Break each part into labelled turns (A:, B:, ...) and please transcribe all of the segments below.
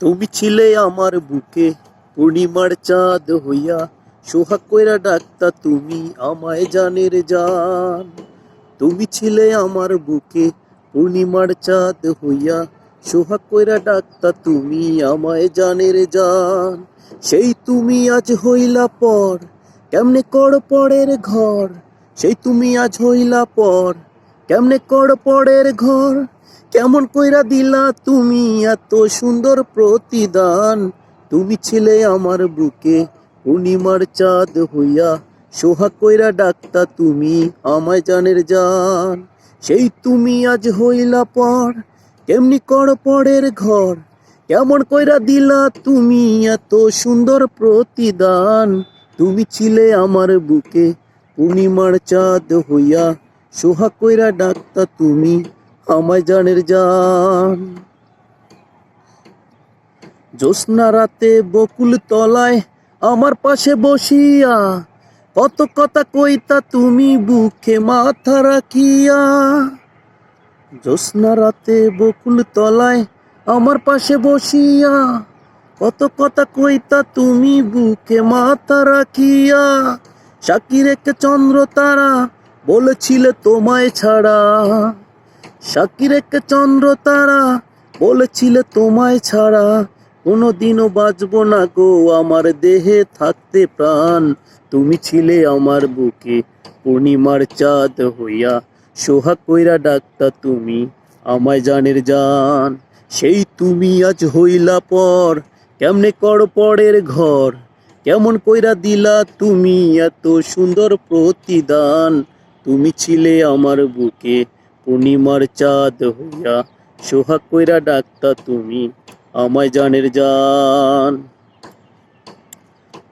A: তুমি ছিলে আমার বুকে, পূর্ণিমার চাঁদ হইয়া। সোহাগ কইরা ডাক্তা, তুমি আমায় জানের জান। তুমি ছিলে আমার বুকে, পূর্ণিমার চাঁদ হইয়া। সোহাগ কইরা ডাক্তা, তুমি আমায় জানের জান। সেই তুমি আজ হইলা পর, কেমনে কর পরের ঘর? সেই তুমি আজ হইলা পর, কেমনে কর পরের ঘর? কেমন কইরা দিলা তুমি এত সুন্দর প্রতিদান? তুমি ছিলে আমার বুকে পূর্ণিমার চাঁদ হইয়া, সোহা কইরা ডাক্তা তুমি আমায় জানের জান। সেই তুমি আজ হইলা পর, কেমনি কর পরের ঘর? কেমন কইরা দিলা তুমি এত সুন্দর প্রতিদান? তুমি ছিলে আমার বুকে পূর্ণিমার চাঁদ হইয়া, সোহা কইরা ডাক্তা তুমি আমায় জানের জান। জ্যোৎস্না রাতে বকুল তলায় আমার পাশে বসিয়া, কত কথা কইতা তুমি বুকে মাথা রাখিয়া। জ্যোৎস্না রাতে বকুল তলায় আমার পাশে বসিয়া, কত কথা কইতা তুমি বুকে মাথা রাখিয়া। সাকিরেকে চন্দ্র তারা বলেছিলে তোমায় ছাড়া। সাকিরেকে চন্দ্র তারা বলেছিলে তোমায় ছাড়া। কোনোদিনও বাঁচবো না গো আমার দেহে থাকতে প্রাণ। তুমি ছিলে আমার বুকে পূর্ণিমার চাঁদ হইয়া। সোহাগ কইরা ডাক্তা তুমি আমায় জানের জান। সেই তুমি আজ হইলা পর কেমনে কর পরের ঘর। কেমন কইরা দিলা তুমি এত সুন্দর প্রতিদান। তুমি ছিলে আমার বুকে পূর্ণিমার চাঁদ হইয়া সোহাগ কইরা ডাক্তা তুমি, আমায় জানের জান।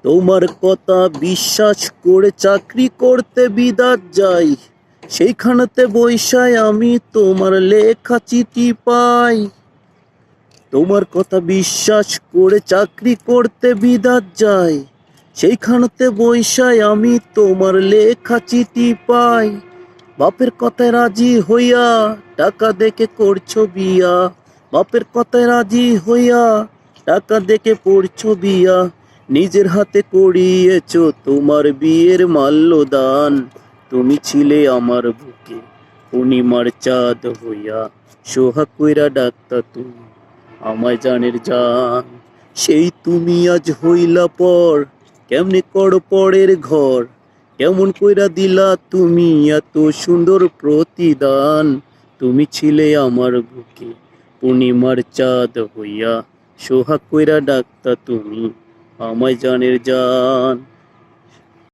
A: তোমার কথা বিশ্বাস করে চাকরি করতে বিদাত যাই, সেইখানেতে বৈশায় আমি তোমার লেখা চিঠি পাই। তোমার কথা বিশ্বাস করে চাকরি করতে বিদাত যাই, সেইখানেতে বৈশায় আমি তোমার লেখা চিঠি পাই। বাপের কথায় রাজি হইয়া টাকা দেখে করছ বিয়া। বাপের কথায় রাজি হইয়া টাকা দেখে পড়ছো বিয়া। নিজের হাতে করিয়েছো তোমার বিয়ের মাল্যদান। তুমি ছিলে আমার বুকে পূর্ণিমার চাঁদ হইয়া। সোহা কইরা ডাক্তা তুমি আমায় জানের জান। সেই তুমি আজ হইলা পর, কেমনে কর পরের ঘর? কেমন কইরা দিলা তুমি এত সুন্দর প্রতিদান? তুমি ছিলে আমার বুকে, পূর্ণিমার চাঁদ হইয়া সোহাগ কইরা ডাক্তা তুমি, আমায় জানের জান।